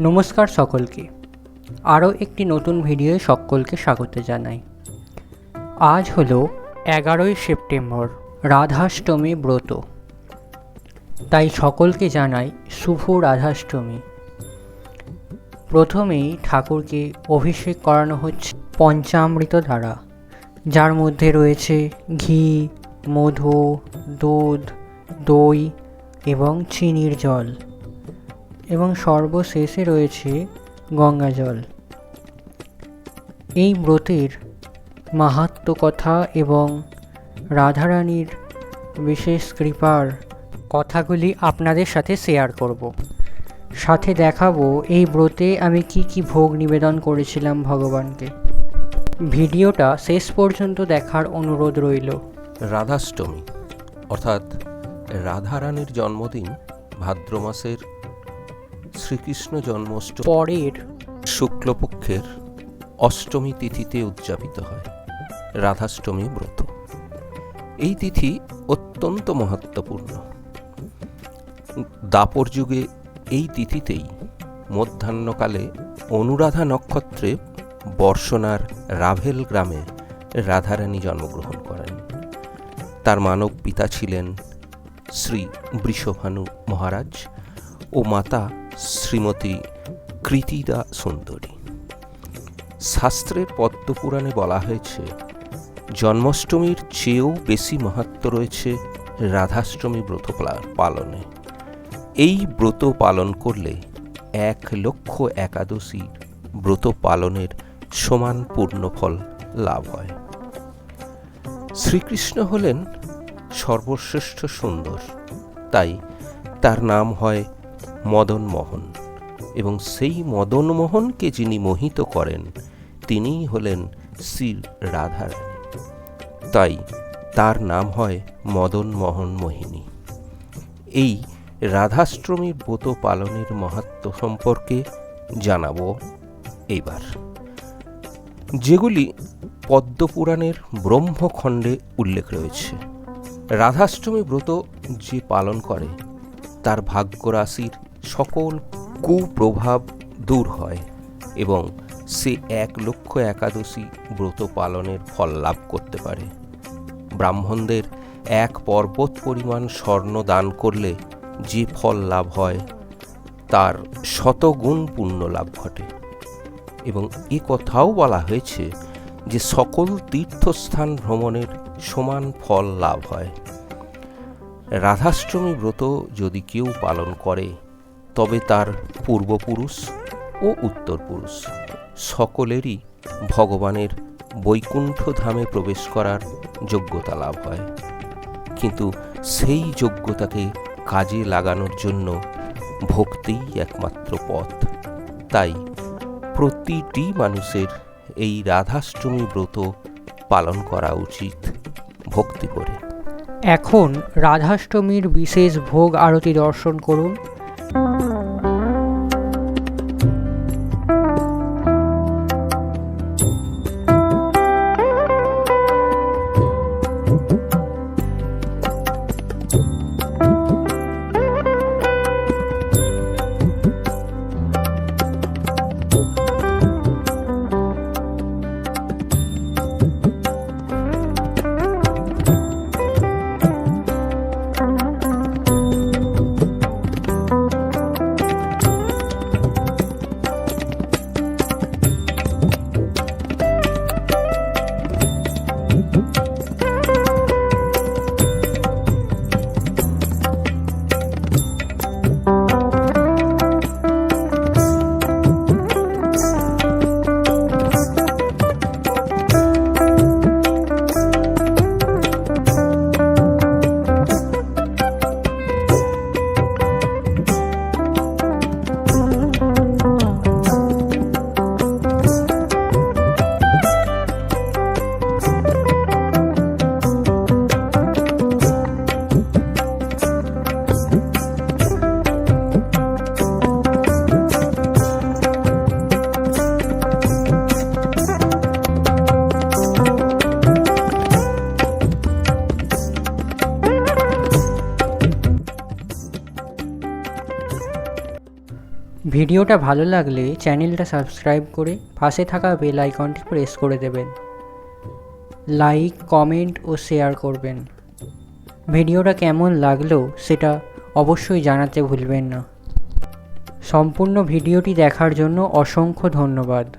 নমস্কার সকলকে। আরও একটি নতুন ভিডিওয়ে সকলকে স্বাগত জানাই। আজ হলো এগারোই সেপ্টেম্বর, রাধাষ্টমী ব্রত। তাই সকলকে জানাই শুভ রাধাষ্টমী। প্রথমেই ঠাকুরকে অভিষেক করানো হচ্ছে পঞ্চামৃত দ্বারা। যার মধ্যে রয়েছে ঘি, মধু, দুধ, দই এবং চিনির জল। এবং সর্বশেষে রয়েছে গঙ্গা জল। এই ব্রতের মাহাত্ম কথা এবং রাধারানীর বিশেষ কৃপার কথাগুলি আপনাদের সাথে শেয়ার করব। সাথে দেখাবো এই ব্রতে আমি কি কি ভোগ নিবেদন করেছিলাম ভগবানকে। ভিডিওটা শেষ পর্যন্ত দেখার অনুরোধ রইল। রাধাষ্টমী, অর্থাৎ রাধারানীর জন্মদিন ভাদ্র মাসের শ্রীকৃষ্ণ জন্মাষ্টমী পরের শুক্লপক্ষের অষ্টমী তিথিতে উদযাপিত হয় রাধাষ্টমী ব্রত। এই তিথি অত্যন্ত মহত্বপূর্ণ। দাপর যুগে এই তিথিতেই মধ্যাহ্নকালে অনুরাধা নক্ষত্রে বর্ষনার রাভেল গ্রামে রাধারানী জন্মগ্রহণ করেন। তার মানব পিতা ছিলেন শ্রী বৃষভানু মহারাজ ও মাতা শ্রীমতী কৃতিদা সুন্দরী। শাস্ত্রের পদ্মপুরাণে বলা হয়েছে, জন্মাষ্টমীর চেয়েও বেশি মাহাত্ম রয়েছে রাধাষ্টমী ব্রত পালনে। এই ব্রত পালন করলে এক লক্ষ একাদশী ব্রত পালনের সমান পূর্ণফল লাভ হয়। শ্রীকৃষ্ণ হলেন সর্বশ্রেষ্ঠ সুন্দর। তাই তার নাম হয় মদন মোহন। এবং সেই মদন মোহনকে যিনি মোহিত করেন, তিনিই হলেন শ্রী রাধারানী। তাই তার নাম হয় মদন মোহন মোহিনী। এই রাধাষ্টমীর ব্রত পালনের মাহাত্ম সম্পর্কে জানাব এইবার। যেগুলি পদ্মপুরাণের ব্রহ্মখণ্ডে উল্লেখ রয়েছে। রাধাষ্টমী ব্রত যে পালন করে, তার ভাগ্য রাশির সকল কুপ্রভাব দূর হয় এবং সে এক লক্ষ একাদশী ব্রত পালনের ফল লাভ করতে পারে। ব্রাহ্মণদের এক পর্বত পরিমাণ স্বর্ণ দান করলে যে ফল লাভ হয়, তার শতগুণ পুণ্য লাভ ঘটে। এবং এ কথাও বলা হয়েছে যে সকল তীর্থস্থান ভ্রমণের সমান ফল লাভ হয়। রাধাষ্টমী ব্রত যদি কেউ পালন করে তবে তার পূর্বপুরুষ ও উত্তরপুরুষ। সকলেরই ভগবানের বৈকুণ্ঠ ধামে প্রবেশ করার যোগ্যতা লাভ হয়। কিন্তু সেই যোগ্যতাকে কাজে লাগানোর জন্য ভক্তিই একমাত্র পথ। তাই প্রতিটি মানুষের এই রাধাষ্টমী ব্রত পালন করা উচিত ভক্তি করে। এখন রাধাষ্টমীর বিশেষ ভোগ আরতি দর্শন করুন। ভিডিওটা ভালো লাগলে চ্যানেলটা সাবস্ক্রাইব করে পাশে থাকা বেল আইকনটি প্রেস করে দেবেন। লাইক, কমেন্ট ও শেয়ার করবেন। ভিডিওটা কেমন লাগল সেটা অবশ্যই জানাতে ভুলবেন না। সম্পূর্ণ ভিডিওটি দেখার জন্য অসংখ্য ধন্যবাদ।